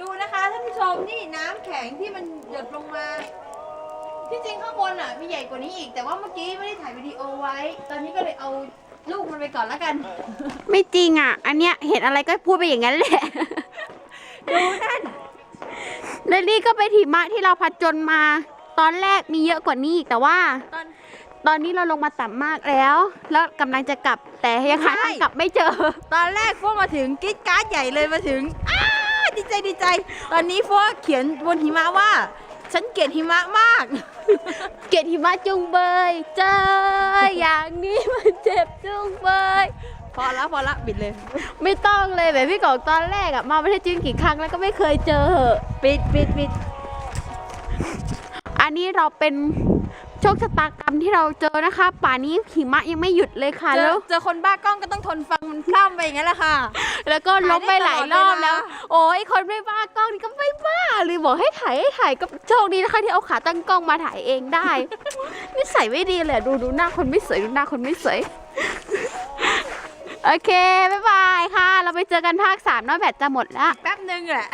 ดูนะคะท่านผู้ชมนี่น้ำแข็งที่มันหยดลงมา ที่จริงข้างบนอะมีใหญ่กว่านี้อีก แต่ว่าเมื่อกี้ไม่ได้ถ่ายวิดีโอไว้ ตอนนี้ก็เลยเอาลูกมันไปก่อนแล้วกัน ไม่จริงอะ อันเนี้ยเห็นอะไรก็พูดไปอย่างนั้นแหละ ดูนั่น และนี่ก็เป็นหิมะที่เราผจญมา ตอนแรกมีเยอะกว่านี้อีกแต่ว่า ตอน ตอนนี้เราลงมาต่ำมากแล้ว แล้วกำลังจะกลับแต่ยังหาใช่ทางกลับไม่เจอ ตอนแรกพวกมาถึงกรีดการ์ดใหญ่เลยมาถึงอ้า ดีใจดีใจ ตอนนี้พวกเขียนบนหิมะว่า ฉันเกลียดหิมะมาก เกลียดหิมะจุงเบย เจออย่างนี้มันเจ็บจุงเบย พอละพอละบิดเลย ไม่ต้องเลยแบบพี่กองตอนแรกอะมาประเทศจีนกี่ครั้งแล้วก็ไม่เคยเจอ ปิดปิดปิดอันนี้เราเป็น โชคชะตากรรมที่เราเจอนะคะ ป่านี้หิมะยังไม่หยุดเลยค่ะเจแล้อว เจอคนบ้ากล้องก็ต้องทนฟังมันพร่ำไปอย่างนั้นแหละค่ะ แล้วก็ล้มไปหลายรอบแล้วถ่ายได้ตลอดเวลาโอ้ยคนไม่บ้ากล้องนี่ก็ไม่บ้าเลยบอกให้ถ่ายให้ถ่ายก็โชคดีนะคะที่เอาขาตั้งกล้องมาถ่ายเองได้ นิสัยไม่ดีเลยดูดูหน้าคนไม่สวยดูหน้าคนไม่สวย โอเค บ๊ายบายค่ะ เราไปเจอกันภาคสามเนอะแบตจะหมดแล้วแป๊บนึงแหละ